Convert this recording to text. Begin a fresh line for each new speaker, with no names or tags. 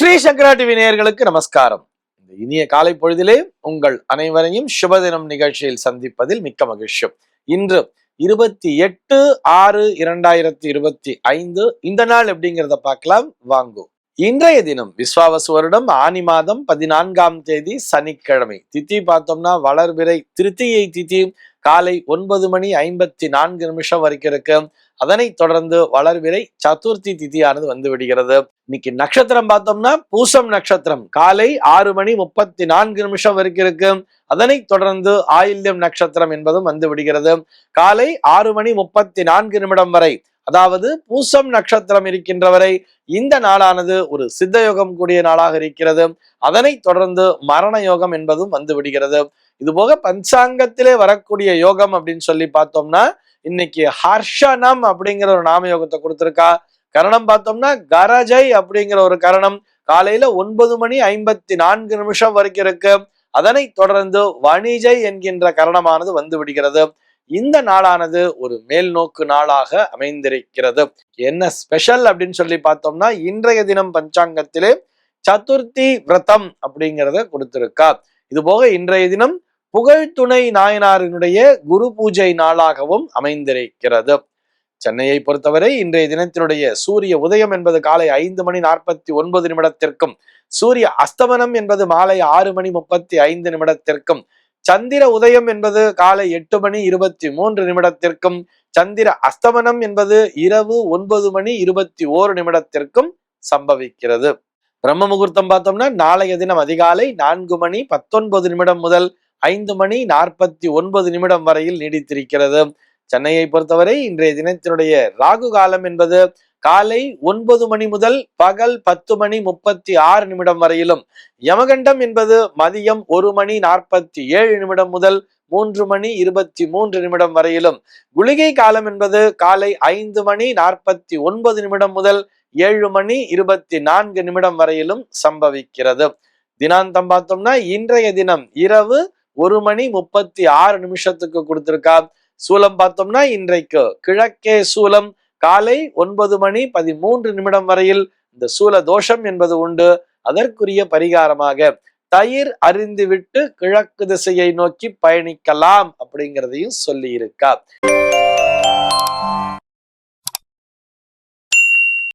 ஸ்ரீ சங்கரா TV நேயர்களுக்கு நமஸ்காரம். இந்த இனிய காலை பொழுதிலே உங்கள் அனைவரையும் சுபதினம் நிகழ்ச்சியில் சந்திப்பதில் மிக்க மகிழ்ச்சி. இன்று இருபத்தி எட்டு ஆறு இரண்டாயிரத்தி இருபத்தி ஐந்து. இந்த நாள் எப்படிங்கிறத பார்க்கலாம். வாங்கோ. இன்றைய தினம் விஸ்வாவசு வருடம். ஆனி மாதம் பதினான்காம் தேதி சனிக்கிழமை. தித்தி பார்த்தோம்னா வளர்பிறை. திருத்தியை தித்தி காலை ஒன்பது மணி ஐம்பத்தி நான்கு நிமிஷம் வரைக்கும் இருக்கு. அதனைத் தொடர்ந்து வளர்விரை சதுர்த்தி திதியானது வந்து விடுகிறது. இன்னைக்கு நட்சத்திரம் பார்த்தோம்னா பூசம் நட்சத்திரம். காலை ஆறு மணி முப்பத்தி நான்கு நிமிஷம் வரைக்கும் இருக்கு. அதனைத் தொடர்ந்து ஆயில்யம் நட்சத்திரம் என்பதும் வந்து விடுகிறது. காலை ஆறு மணி முப்பத்தி நான்கு நிமிடம் வரை. அதாவது பூசம் நட்சத்திரம் இருக்கின்ற வரை இந்த நாளானது ஒரு சித்த யோகம் கூடிய நாளாக இருக்கிறது. அதனைத் தொடர்ந்து மரண யோகம் என்பதும் வந்து விடுகிறது. இது போக பஞ்சாங்கத்திலே வரக்கூடிய யோகம் அப்படின்னு சொல்லி பார்த்தோம்னா இன்னைக்கு ஹர்ஷனம் அப்படிங்கிற ஒரு நாம யோகத்தை கரணம் பார்த்தோம்னா கரஜை அப்படிங்கிற ஒரு கரணம். காலையில ஒன்பது மணி ஐம்பத்தி நான்கு நிமிஷம் வரைக்கும் இருக்கு. அதனை தொடர்ந்து வணிஜை என்கின்ற கரணமானது வந்து விடுகிறது. இந்த நாளானது ஒரு மேல் நோக்கு நாளாக அமைந்திருக்கிறது. என்ன ஸ்பெஷல் அப்படின்னு சொல்லி பார்த்தோம்னா இன்றைய தினம் பஞ்சாங்கத்திலே சதுர்த்தி விரதம் அப்படிங்கிறத கொடுத்திருக்கா. இது போக இன்றைய தினம் புகழ்துணை நாயனாரினுடைய குரு பூஜை நாளாகவும் அமைந்திருக்கிறது. சென்னையை பொறுத்தவரை இன்றைய தினத்தினுடைய சூரிய உதயம் என்பது காலை ஐந்து மணி நாற்பத்தி ஒன்பது நிமிடத்திற்கும் சூரிய அஸ்தமனம் என்பது மாலை ஆறு மணி முப்பத்தி ஐந்து நிமிடத்திற்கும் சந்திர உதயம் என்பது காலை எட்டு மணி இருபத்தி மூன்று நிமிடத்திற்கும் சந்திர அஸ்தமனம் என்பது இரவு ஒன்பது மணி இருபத்தி ஓரு நிமிடத்திற்கும் சம்பவிக்கிறது. பிரம்ம முகூர்த்தம் பார்த்தோம்னா நாளைய தினம் அதிகாலை நான்கு மணி பத்தொன்பது நிமிடம் முதல் ஐந்து மணி நாற்பத்தி ஒன்பது நிமிடம் வரையில் நீடித்திருக்கிறது. சென்னையை பொறுத்தவரை இன்றைய தினத்தினுடைய ராகு காலம் என்பது காலை ஒன்பது மணி முதல் பகல் பத்து மணி முப்பத்தி ஆறு நிமிடம் வரையிலும். யமகண்டம் என்பது மதியம் ஒரு மணி நாற்பத்தி ஏழு நிமிடம் முதல் மூன்று மணி இருபத்தி மூன்று நிமிடம் வரையிலும். குளிகை காலம் என்பது காலை ஐந்து மணி நாற்பத்தி ஒன்பது நிமிடம் முதல் ஏழு மணி இருபத்தி நான்கு நிமிடம் வரையிலும் சம்பவிக்கிறது. தினாந்தம் பார்த்தோம்னா இன்றைய தினம் இரவு ஒரு மணி முப்பத்தி ஆறு நிமிஷத்துக்கு கொடுத்திருக்கா. சூலம் பார்த்தோம்னா இன்றைக்கு கிழக்கே சூலம் காலை ஒன்பது மணி பதிமூன்று நிமிடம் வரையில் இந்த சூல தோஷம் என்பது உண்டு. அதற்குரிய பரிகாரமாக தயிர் அறிந்துவிட்டு கிழக்கு திசையை நோக்கி பயணிக்கலாம் அப்படிங்கிறதையும் சொல்லி இருக்கா